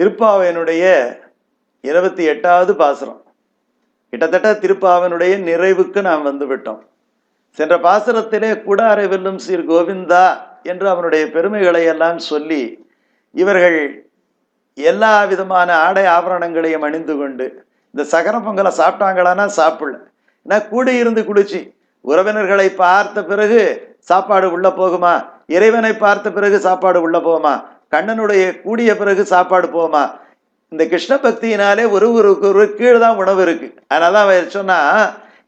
திருப்பாவையனுடைய இருபத்தி எட்டாவது பாசுரம். கிட்டத்தட்ட திருப்பாவனுடைய நிறைவுக்கு நாம் வந்துவிட்டோம் சென்ற பாசுரத்திலே கூடாரை வெல்லும் சீர் கோவிந்தா என்று அவனுடைய பெருமைகளை எல்லாம் சொல்லி இவர்கள் எல்லா விதமான ஆடை ஆபரணங்களையும் அணிந்து கொண்டு இந்த சகர பொங்கலை சாப்பிட்டாங்களான்னா சாப்பிடல. ஏன்னா கூடி இருந்து குடிச்சு உறவினர்களை பார்த்த பிறகு சாப்பாடு உள்ள போகுமா? இறைவனை பார்த்த பிறகு சாப்பாடு உள்ள போகுமா? கண்ணனுடைய கூடிய பிறகு சாப்பாடு போமா? இந்த கிருஷ்ண பக்தியினாலே ஒரு ஒரு ஒரு தான் உணவு இருக்கு. அதனால தான் சொன்னா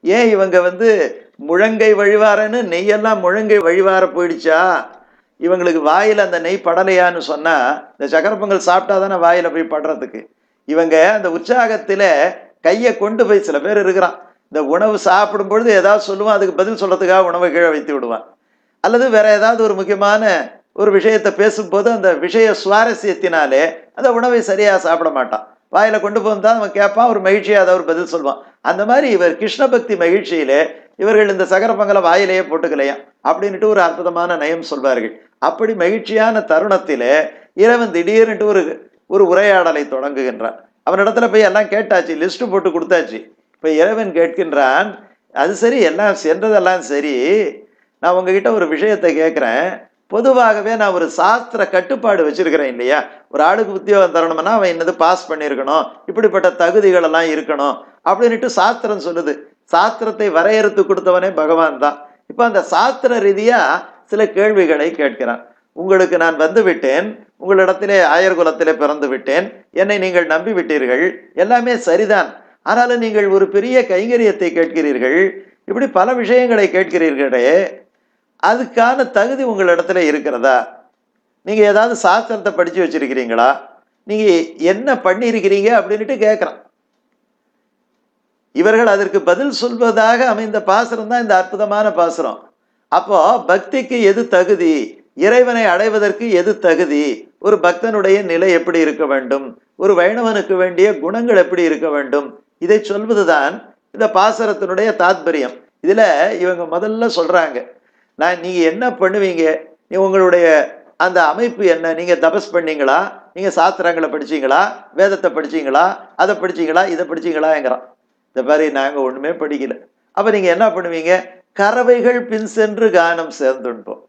ஏன் இவங்க வந்து முழங்கை வழிவாரன்னு நெய்யெல்லாம் முழங்கை வழிவார போயிடுச்சா? இவங்களுக்கு வாயில் அந்த நெய் படலையான்னு சொன்னால் இந்த சக்கர பொங்கல் சாப்பிட்டா தானே வாயில் போய் படுறதுக்கு? இவங்க அந்த உற்சாகத்தில் கையை கொண்டு போய் சில பேர் இருக்கிறான். இந்த உணவு சாப்பிடும் பொழுது ஏதாவது சொல்லுவான் அதுக்கு பதில் சொல்கிறதுக்காக உணவை கீழே வைத்து விடுவான். அல்லது வேற ஏதாவது ஒரு முக்கியமான ஒரு விஷயத்தை பேசும்போது அந்த விஷய சுவாரஸ்யத்தினாலே அந்த உணவை சரியாக சாப்பிட மாட்டான். வாயில கொண்டு போந்தால் அவன் கேட்பான் ஒரு மகிழ்ச்சியாக அதை ஒரு பதில் சொல்லுவான் அந்த மாதிரி இவர் கிருஷ்ண பக்தி மகிழ்ச்சியிலே இவர்கள் இந்த சகரப்பங்களை வாயிலேயே போட்டுக்கலையா அப்படின்ட்டு ஒரு அற்புதமான நயம் சொல்வார்கள். அப்படி மகிழ்ச்சியான தருணத்திலே இறைவன் திடீர்னுட்டு ஒரு ஒரு உரையாடலை தொடங்குகின்றான். அவனிடத்துல போய் எல்லாம் கேட்டாச்சு லிஸ்ட்டு போட்டு கொடுத்தாச்சு. இப்போ இறைவன் கேட்கின்றான் அது சரி எல்லாம் சென்றதெல்லாம் சரி. நான் உங்ககிட்ட ஒரு விஷயத்தை கேட்குறேன். பொதுவாகவே நான் ஒரு சாஸ்திர கட்டுப்பாடு வச்சிருக்கிறேன் இல்லையா? ஒரு ஆளுக்கு உத்தியோகம் தரணும்னா அவன் என்னது பாஸ் பண்ணியிருக்கணும். இப்படிப்பட்ட தகுதிகள் எல்லாம் இருக்கணும். அப்படின்ட்டு சாஸ்திரம் சொல்லுது. சாஸ்திரத்தை வரையறுத்து கொடுத்தவனே பகவான் தான். இப்போ அந்த சாஸ்திர ரீதியா சில கேள்விகளை கேட்கிறான். உங்களுக்கு நான் வந்து விட்டேன். உங்களிடத்திலே ஆயர் குலத்திலே பிறந்து விட்டேன். என்னை நீங்கள் நம்பி விட்டீர்கள். எல்லாமே சரிதான். ஆனாலும் நீங்கள் ஒரு பெரிய கைங்கரியத்தை கேட்கிறீர்கள். இப்படி பல விஷயங்களை கேட்கிறீர்களே. அதுக்கான தகுதி உங்களிடத்துல இருக்கிறதா? நீங்கள் ஏதாவது சாஸ்திரத்தை படித்து வச்சிருக்கிறீங்களா? நீங்கள் என்ன பண்ணியிருக்கிறீங்க அப்படின்ட்டு கேட்குறான் இவர்கள் அதற்கு பதில் சொல்வதாக அமைந்த பாசுரம் தான் இந்த அற்புதமான பாசுரம். அப்போ பக்திக்கு எது தகுதி? இறைவனை அடைவதற்கு எது தகுதி? ஒரு பக்தனுடைய நிலை எப்படி இருக்க வேண்டும்? ஒரு வைணவனுக்கு வேண்டிய குணங்கள் எப்படி இருக்க வேண்டும்? இதை சொல்வதுதான் இந்த பாசுரத்தினுடைய தாத்பரியம். இதுல இவங்க முதல்ல சொல்றாங்க. நான் நீங்கள் என்ன பண்ணுவீங்க? நீ உங்களுடைய அந்த அமைப்பு என்ன? நீங்கள் தபஸ் பண்ணீங்களா? நீங்கள் சாஸ்திரங்களை படிச்சீங்களா? வேதத்தை படிச்சீங்களா? அதை படிச்சீங்களா? இதை படிச்சீங்களாங்கிறான் இந்த மாதிரி நாங்கள் ஒன்றுமே படிக்கல. அப்போ நீங்கள் என்ன பண்ணுவீங்க? கறவைகள் பின் சென்று கானம் சேர்ந்துன்போம்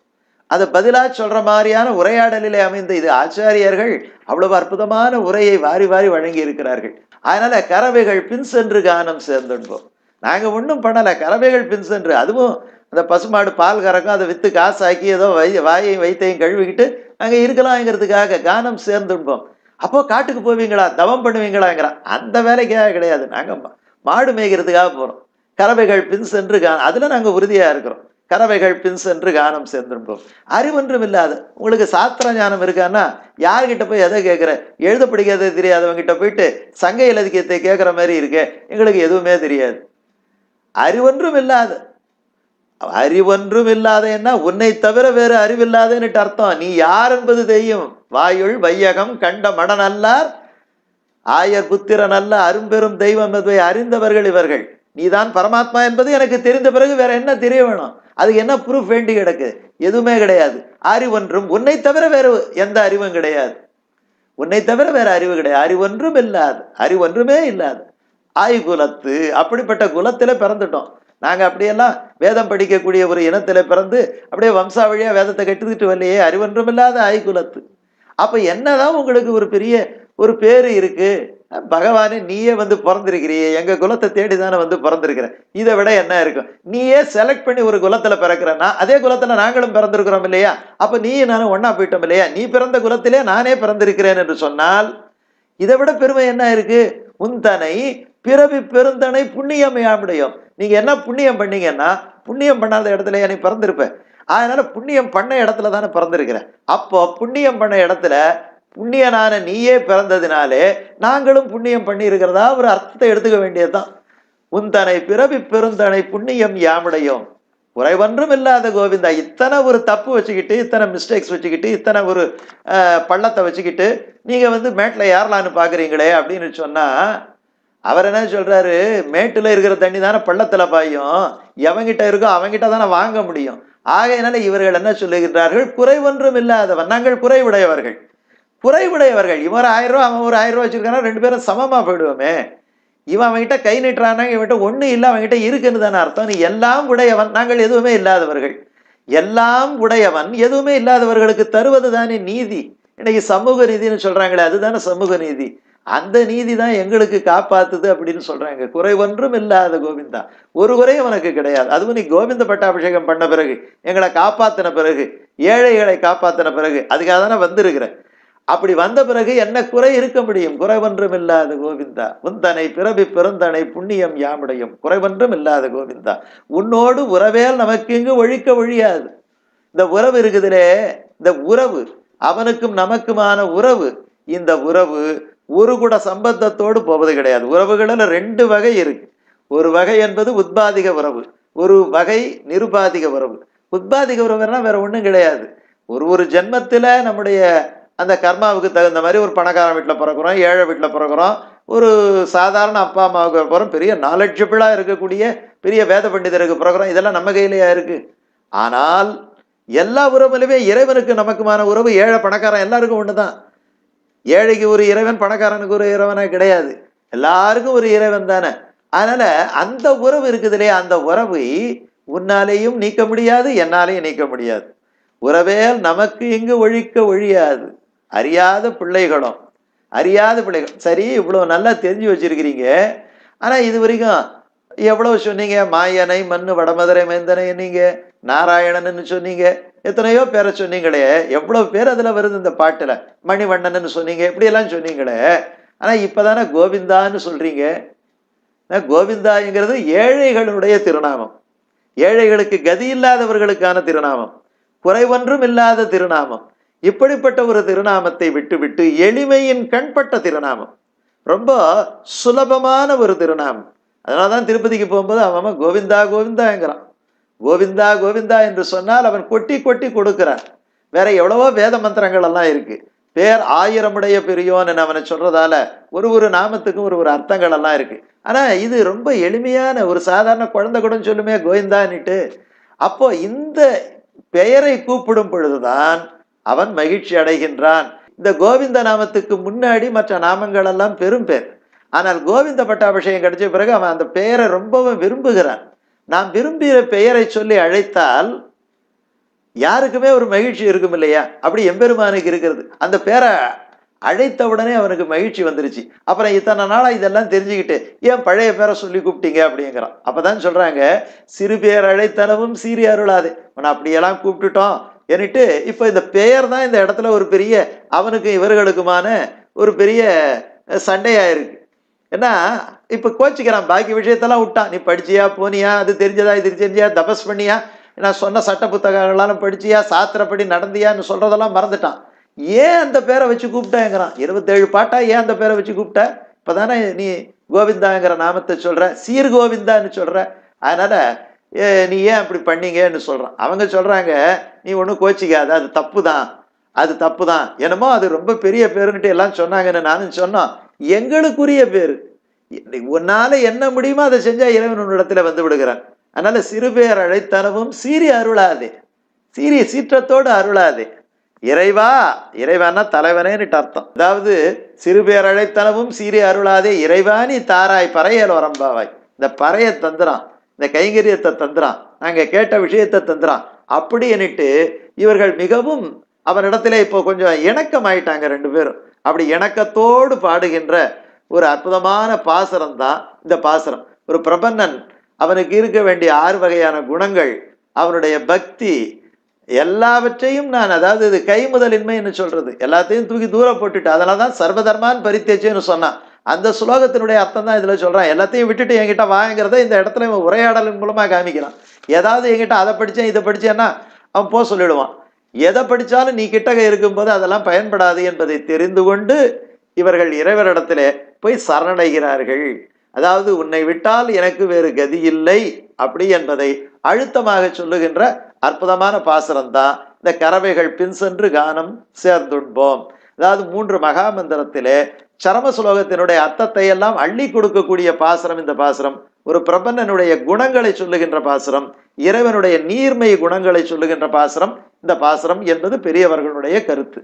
அதை பதிலாக சொல்கிற மாதிரியான உரையாடலிலே அமைந்த இது ஆச்சாரியர்கள் அவ்வளவு அற்புதமான உரையை வாரி வாரி வழங்கி இருக்கிறார்கள் அதனால கறவைகள் பின் சென்று கானம் சேர்ந்துன்போம் நாங்கள் ஒன்றும் பண்ணலை. கறவைகள் பின் சென்று அதுவும் அந்த பசுமாடு பால் கறக்கும் அதை விற்று காசாக்கி ஏதோ வை வாயையும் வைத்தையும் கழுவிக்கிட்டு அங்கே இருக்கலாங்கிறதுக்காக கானம் சேர்ந்துன்போம் அப்போது காட்டுக்கு போவீங்களா? தவம் பண்ணுவீங்களாங்கிறான் அந்த வேலைக்காக கிடையாது. நாங்கள் மாடு மேய்க்கிறதுக்காக போகிறோம் கறவைகள் பின் சென்று கா அதில் நாங்கள் உறுதியாக இருக்கிறோம். கறவைகள் பின் சென்று கானம் சேர்ந்துருப்போம் அறிவொன்றும் இல்லாது உங்களுக்கு சாஸ்திர ஞானம் இருக்கான்னா யார்கிட்ட போய் எதை கேட்குற எழுத படிக்காத தெரியாதவங்கிட்ட போயிட்டு சங்க இலக்கியத்தை கேட்குற மாதிரி இருக்கே. எங்களுக்கு எதுவுமே தெரியாது. அறிவொன்றும் இல்லாது அறிவொன்றும் இல்லாத என்ன உன்னை தவிர வேறு அறிவில்லாதேன்னுட்டு அர்த்தம். நீ யார் என்பது தெரியும். வாயுள் வையகம் கண்ட மடநல்லார் ஆயர் புத்திரன் அல்ல அரும்பெரும் தெய்வம் என்பதை அறிந்தவர்கள் இவர்கள். நீதான் பரமாத்மா என்பது எனக்கு தெரிந்த பிறகு வேற என்ன தெரிய வேணும்? அதுக்கு என்ன ப்ரூஃப் வேண்டி கிடக்கு? எதுவுமே கிடையாது. அறிவொன்றும் உன்னை தவிர வேறு எந்த அறிவும் கிடையாது. உன்னை தவிர வேற அறிவு கிடையாது. அறிவொன்றும் இல்லாது. அறிவொன்றுமே இல்லாது. ஆய் குலத்து அப்படிப்பட்ட குலத்தில் பிறந்துட்டோம். நாங்கள் அப்படியெல்லாம் வேதம் படிக்கக்கூடிய ஒரு இனத்தில் பிறந்து அப்படியே வம்சாவழியா வேதத்தை கட்டுக்கிட்டு வரலையே அறிவொன்றும் இல்லாத ஆய் குலத்து என்ன என்னதான் உங்களுக்கு ஒரு பெரிய ஒரு பேர் இருக்குது பகவானே நீயே வந்து பிறந்திருக்கிறியே எங்கள் குலத்தை தேடி தானே வந்து பிறந்திருக்கிற. இதை விட என்ன இருக்கும்? நீயே செலக்ட் பண்ணி ஒரு குலத்தில் பிறக்கிறனா அதே குலத்தில் நாங்களும் பிறந்திருக்கிறோம் இல்லையா? அப்போ நீ நானும் ஒன்றா போயிட்டோம் இல்லையா? நீ பிறந்த குலத்திலே நானே பிறந்திருக்கிறேன் என்று சொன்னால் இதை விட பெருமை என்ன இருக்கு? உந்தனை பிறவி பெருந்தனை புண்ணியமையாமுடையும் நீங்க என்ன புண்ணியம் பண்ணீங்கன்னா புண்ணியம் பண்ணாத இடத்துல நீ பிறந்திருப்பேன். அதனால புண்ணியம் பண்ண இடத்துல தானே பிறந்திருக்கிறேன். அப்போ புண்ணியம் பண்ண இடத்துல புண்ணியனான நீயே பிறந்ததினாலே நாங்களும் புண்ணியம் பண்ணி இருக்கிறதா ஒரு அர்த்தத்தை எடுத்துக்க வேண்டியதுதான். உந்தனை பிறவி பெருந்தனை புண்ணியம் யாமுடையும் குறைவன்றும் இல்லாத கோவிந்தா இத்தனை ஒரு தப்பு வச்சுக்கிட்டு இத்தனை மிஸ்டேக்ஸ் வச்சுக்கிட்டு இத்தனை ஒரு பள்ளத்தை வச்சுக்கிட்டு நீங்க வந்து மேட்டில் ஏறலான்னு பாக்குறீங்களே அப்படின்னு சொன்னா அவர் என்ன சொல்றாரு? மேட்டுல இருக்கிற தண்ணி தானே பள்ளத்துல பாயும். எவங்கிட்ட இருக்கோ அவங்கிட்ட தானே வாங்க முடியும். ஆகையினால இவர்கள் என்ன சொல்லுகின்றார்கள்? குறைவொன்றும் இல்லாதவன். நாங்கள் குறைவுடையவர்கள். குறைவுடையவர்கள். இவர் ஆயிரம் ரூபா அவன் ஒரு ஆயிரம் ரூபா வச்சிருக்கானா? ரெண்டு பேரும் சமமா போயிடுவோமே. இவன் அவன்கிட்ட கை நீட்டுறானா இவன்கிட்ட ஒண்ணு இல்லை அவன்கிட்ட இருக்குன்னு தானே அர்த்தம். நீ எல்லாம் உடையவன். நாங்கள் எதுவுமே இல்லாதவர்கள். எல்லாம் உடையவன். எதுவுமே இல்லாதவர்களுக்கு தருவது தானே நீதி. இன்னைக்கு சமூக நீதினு சொல்றாங்களே அதுதானே சமூக நீதி. அந்த நீதி தான் எங்களுக்கு காப்பாத்துது அப்படின்னு சொல்றாங்க. குறை ஒன்றும் இல்லாத கோவிந்தா. ஒரு குறையும் உனக்கு கிடையாது. அதுவும் நீ கோவிந்த பட்டாபிஷேகம் பண்ண பிறகு எங்களை காப்பாத்தின பிறகு ஏழைகளை காப்பாத்தின பிறகு அதுக்காக தானே வந்திருக்கிற. அப்படி வந்த பிறகு என்ன குறை இருக்க முடியும்? குறைவொன்றும் இல்லாத கோவிந்தா. உந்தனை பிறவி பிறந்தனை புண்ணியம் யாமுடையும். குறைவொன்றும் இல்லாத கோவிந்தா. உன்னோடு உறவேல் நமக்கு இங்கு ஒழிக்க ஒழியாது. இந்த உறவு இருக்குதுலே இந்த உறவு அவனுக்கும் நமக்குமான உறவு இந்த உறவு ஒரு கூட சம்பந்தத்தோடு போவது கிடையாது. உறவுகளில் ரெண்டு வகை இருக்கு. ஒரு வகை என்பது உத்பாதிக உறவு ஒரு வகை நிருபாதிக உறவு. உத்பாதிக உறவுனா வேற ஒன்றும் கிடையாது. ஒரு ஒரு ஜென்மத்தில் நம்முடைய அந்த கர்மாவுக்கு தகுந்த மாதிரி ஒரு பணக்காரன் வீட்டில் பிறக்கிறோம் ஏழை வீட்டில் பிறக்கிறோம் ஒரு சாதாரண அப்பா அம்மாவுக்கு பிறக்கிறோம் பெரிய நாலெட்ஜபிளாக இருக்கக்கூடிய பெரிய வேத பண்டிதருக்கு பிறக்கிறோம் இதெல்லாம் நம்ம கையிலேயா இருக்கு. ஆனால் எல்லா உறவுலையுமே இறைவனுக்கு நமக்குமான உறவு ஏழை பணக்காரன் எல்லாருக்கும் ஒன்று தான் ஏழைக்கு ஒரு இறைவன் பணக்காரனுக்கு ஒரு இறைவனா கிடையாது. எல்லாருக்கும் ஒரு இறைவன் தானே. அதனால அந்த உறவு இருக்குது இல்லையா அந்த உறவை உன்னாலேயும் நீக்க முடியாது என்னாலேயும் நீக்க முடியாது. உறவேல் நமக்கு இங்கு ஒழிக்க ஒழியாது. அறியாத பிள்ளைகளும் அறியாத பிள்ளைகள். சரி இவ்வளோ நல்லா தெரிஞ்சு வச்சிருக்கிறீங்க. ஆனால் இது வரைக்கும் எவ்வளோ சொன்னீங்க? மாயனை மண் வடமதுரை மைந்தனை நீங்கள் நாராயணன்னு சொன்னீங்க. எத்தனையோ பேரை சொன்னீங்களே. எவ்வளோ பேர் அதில் வருது இந்த பாட்டில்? மணிவண்ணன்னு சொன்னீங்க. இப்படியெல்லாம் சொன்னீங்களே. ஆனால் இப்போ தானே கோவிந்தான்னு சொல்கிறீங்க கோவிந்தாங்கிறது ஏழைகளுடைய திருநாமம். ஏழைகளுக்கு கதி இல்லாதவர்களுக்கான திருநாமம். குறைவொன்றும் இல்லாத திருநாமம். இப்படிப்பட்ட ஒரு திருநாமத்தை விட்டுவிட்டு எளிமையின் கண்பட்ட திருநாமம். ரொம்ப சுலபமான ஒரு திருநாமம். அதனால தான் திருப்பதிக்கு போகும்போது அவன் அவன் கோவிந்தா கோவிந்தாங்கிறான். கோவிந்தா கோவிந்தா என்று சொன்னால் அவன் கொட்டி கொட்டி கொடுக்கிறான். வேற எவ்வளவோ வேத மந்திரங்கள் எல்லாம் இருக்கு. பேர் ஆயிரமுடைய பெரியோன்னு அவனை சொல்றதால ஒரு ஒரு நாமத்துக்கும் ஒரு ஒரு அர்த்தங்கள் எல்லாம் இருக்கு. ஆனா இது ரொம்ப எளிமையான ஒரு சாதாரண குழந்தை கூட சொல்லுமே கோவிந்தான்னுட்டு. அப்போ இந்த பெயரை கூப்பிடும் பொழுதுதான் அவன் மகிழ்ச்சி அடைகின்றான். இந்த கோவிந்த நாமத்துக்கு முன்னாடி மற்ற நாமங்கள் எல்லாம் பெரும் பேர். ஆனால் கோவிந்த பட்டாபிஷேகம் கிடைச்ச பிறகு அவன் அந்த பெயரை ரொம்பவும் விரும்புகிறான். நாம் விரும்பிய பெயரை சொல்லி அழைத்தால் யாருக்குமே ஒரு மகிழ்ச்சி இருக்கும் இல்லையா அப்படி எம்பெருமானுக்கு இருக்கிறது. அந்த பேரை அழைத்த உடனே அவனுக்கு மகிழ்ச்சி வந்துருச்சு. அப்புறம் இத்தனை நாளாக இதெல்லாம் தெரிஞ்சுக்கிட்டு ஏன் பழைய பேரை சொல்லி கூப்பிட்டீங்க? அப்படிங்கிறான். அப்போதான் சொல்கிறாங்க சிறு பேர் அழைத்தனவும் சீரி அருளாது. உன்னை அப்படியெல்லாம் கூப்பிட்டுட்டோம். என்னிட்டு இப்போ இந்த பெயர் தான் இந்த இடத்துல ஒரு பெரிய அவனுக்கு இவர்களுக்குமான ஒரு பெரிய அஹ், ஏன்னா இப்போ கோச்சிக்கிறான் பாக்கி விஷயத்தெல்லாம் விட்டான் நீ படிச்சியா போனியா அது தெரிஞ்சதா இது தெரிஞ்சியா தபஸ் பண்ணியா? நான் சொன்ன சட்ட புத்தகங்களாலும் படிச்சியா சாத்திரப்படி நடந்தியான்னு சொல்கிறதெல்லாம் மறந்துட்டான். ஏன் அந்த பேரை வச்சு கூப்பிட்டேங்கிறான்? இருபத்தேழு பாட்டா ஏன் அந்த பேரை வச்சு கூப்பிட்ட? இப்போ தானே நீ கோவிந்தாங்கிற நாமத்தை சொல்கிற சீர் கோவிந்தான்னு சொல்கிற அதனால் ஏ, நீ ஏன் அப்படி பண்ணீங்கன்னு சொல்கிறான் அவங்க சொல்கிறாங்க நீ ஒன்றும் கோச்சிக்காத அது தப்பு தான் அது தப்பு தான் என்னமோ அது ரொம்ப பெரிய பேருன்ட்டு எல்லாம் சொன்னாங்கன்னு நானும் சொன்னோம். எங்களுக்குரிய பேர். உன்னால என்ன முடியுமோ அதை செஞ்சா இறைவன் இடத்துல வந்து விடுகிறான். அதனால சிறு பேர் அழைத்தனவும் சீரி அருளாதே. சீரிய சீற்றத்தோடு அருளாதே. இறைவா இறைவானா தலைவனேன்னுட்டு அர்த்தம். அதாவது சிறு பேர் அழைத்தனவும் சீரி அருளாதே. இறைவா நீ தாராய் பறையல் வரம்பாவாய். இந்த பறைய தந்துறான். இந்த கைங்கரியத்தை தந்துறான். நாங்க கேட்ட விஷயத்தை தந்துறான். அப்படி என்னிட்டு இவர்கள் மிகவும் அவனிடத்துல இப்போ கொஞ்சம் இணக்கம் ஆயிட்டாங்க ரெண்டு பேரும் அப்படி இணக்கத்தோடு பாடுகின்ற ஒரு அற்புதமான பாசரம் தான் இந்த பாசரம் ஒரு பிரபன்னன் அவனுக்கு இருக்க வேண்டிய ஆறு வகையான குணங்கள் அவனுடைய பக்தி எல்லாவற்றையும் நான் அதாவது இது கைமுதலின்மைன்னு சொல்றது. எல்லாத்தையும் தூக்கி தூரம் போட்டுட்டு அதனால தான் சர்வதர்மான் பரித்தேச்சேன்னு சொன்னான். அந்த சுலோகத்தினுடைய அர்த்தம் தான் இதில் சொல்கிறான் எல்லாத்தையும் விட்டுட்டு என்கிட்ட வாங்கிறத இந்த இடத்துல இவன் உரையாடலின் மூலமாக காமிக்கிறான். ஏதாவது என்கிட்ட அதை படித்தேன் இதை படித்தேன்னா அவன் போ சொல்லிடுவான். எதை படித்தாலும் நீ கிட்டக இருக்கும்போது அதெல்லாம் பயன்படாது என்பதை தெரிந்து கொண்டு இவர்கள் இறைவரிடத்திலே போய் சரணடைகிறார்கள். அதாவது உன்னை விட்டால் எனக்கு வேறு கதி இல்லை அப்படி என்பதை அழுத்தமாக சொல்லுகின்ற அற்புதமான பாசுரம்தான். இந்த கறவைகள் பின் சென்று கானம் சேர்ந்துண்போம். அதாவது மூன்று மகாமந்திரத்திலே சரம சுலோகத்தினுடைய அர்த்தத்தை எல்லாம் அள்ளி கொடுக்கக்கூடிய பாசுரம் இந்த பாசுரம். ஒரு பிரபன்னனுடைய குணங்களை சொல்லுகின்ற பாசுரம் இறைவனுடைய நீர்மை குணங்களை சொல்லுகின்ற பாசுரம் இந்த பாசுரம் என்பது பெரியவர்களுடைய கருத்து.